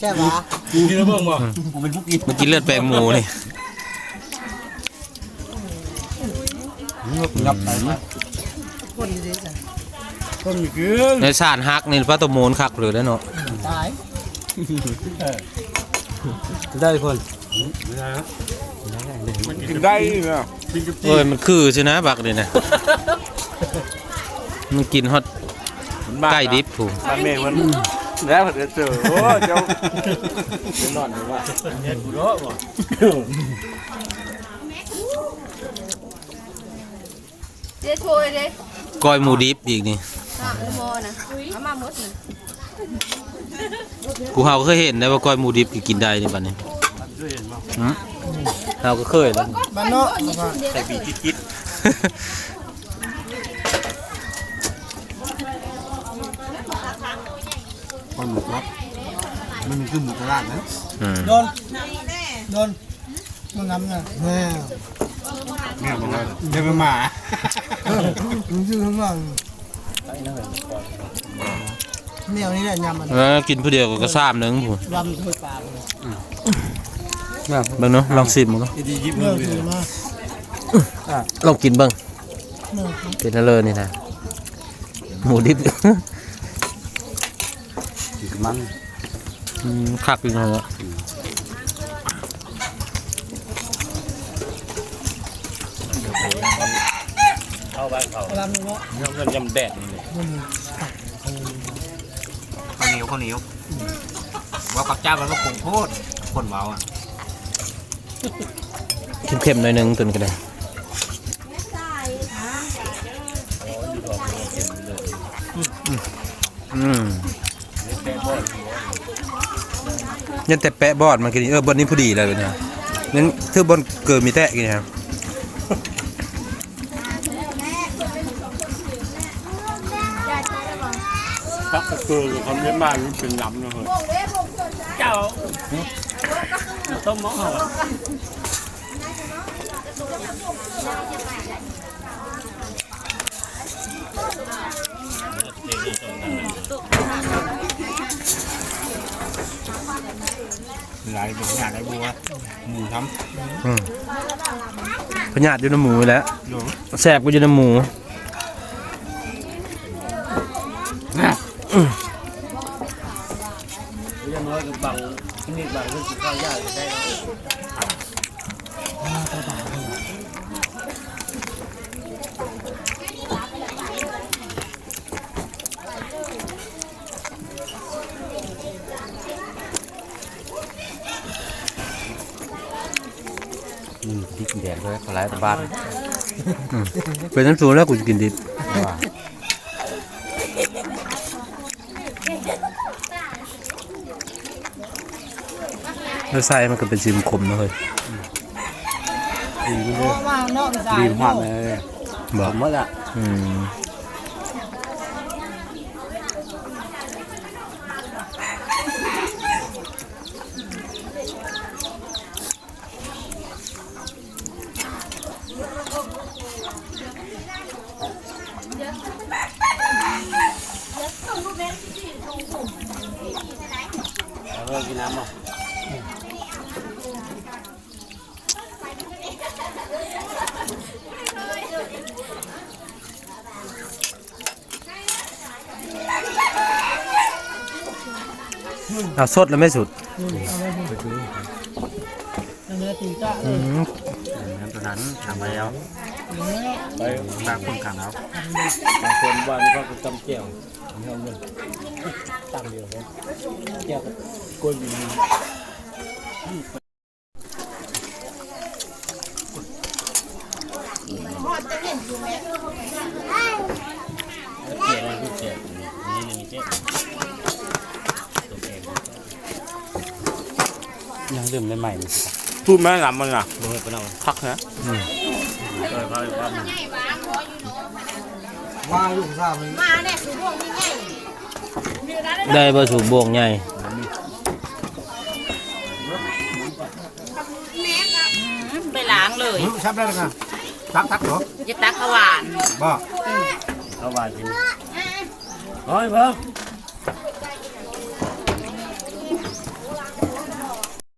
ใช่ปะกูกินแล้วเบิ่งบ่กูเป็นผู้กินเมื่อกี้เลือดแปลงหมูนี่งับไปมาต้นมีกินในสารฮักนี่พระตะโมนคักหรือได้เนาะตายได้คนมันกินได้เนาะกินกับจีเอ้ยมันคือใช่นะบักนี่นะมันกินฮอตไก่ดิบผูบ้านแม่มัน แล้วเดี๋ยวเจอโอ้เจ้าเป็นนอนอยู่ว่าเฮ็ดกูเนาะบ่เจ๊โชยเลยก้อยหมูดิบอีกนี่อะโมนะเอามาหมดนะกูเฮาก็เคยเห็นนะว่าก้อยหมูดิบกินได้นี่บัดนี้หืมเฮาก็เคยแล้วบ้านนอกใส่ปีจิกิด คนหมูครับมันมีคือหมูตลาดนะอืมโดน โดนมันน้ำไงแม่แม่บอกว่าเดี๋ยวไปหมามันชื่อข้างล่างเหนียวนี่แหละยำมันแล้วกินผู้เดียวก็กระซ้ำหนึงผูยำถ้วยปลาเลยเบิ่งเนาะลองชิมมึงเนาะดียิบเนื้อถือมาลองกินเบิ่งเนื้อเป็นอะไรนี่นะหมูดิบ มันอืมคักอยู่เนาะเข้าบ้านเขาลำนึงเนาะเงินยำแดดนี่เลยมันข้าวเหนียวข้าวเหนียวว่ากับเจ้ามันก็คงโพดคนเมาอะเข้มๆหน่อยหนึงตัวนี้ก็ได้อืม ยันแต่แปะบอดมันกินเออบนนี้พอดีเลยนะนั่นคือบนเกิดมีแตะกินครับพักเกลือกับคำเลี้ยงบ้านมันเป็นลำนะเฮ้ยเจ้าต้มหม้อ หลายเป็นงานได้บัวหมูทอืมพญาติอยู่ในหมูแล้วแสบก็อยู่ในหมูยังน้อยกับบางนี่บางเรื่องกินข้าวยากได้ กินแดดเลยขอไล่ตะบ้านอืมเป็นน้ำสูงแล้วกูจะกินดิบแล้วไส้มันก็เป็นซีมคมนะเฮ้ยว่างนอกสายดีมากเลยบอผกมว่าละอืม นน้ำอะเอาสดแล้วไม่สุดอันนี้ตีจ้าอืมน้ำตัวนั้นทำไปแล้วไปตามคนขังแล้วบางคนบ้านก็จำแก้วไม่ เอาเงินตั้งเดียวเลยแก้วกับกล้วยมียังดื่มได้ใหม่เลยพูดแม่ลำมันอะโดยเป็นเอาคักนะว่า งลูกสาวมันมาเนี่ยคือพวกนี้ไงได้บะสูบบวงใหญ่ไปล้างเลยชับได้แล้วกันชับทักเหรอจะตักขวานบ่เอาวานกินเฮ้ยเพิ่ม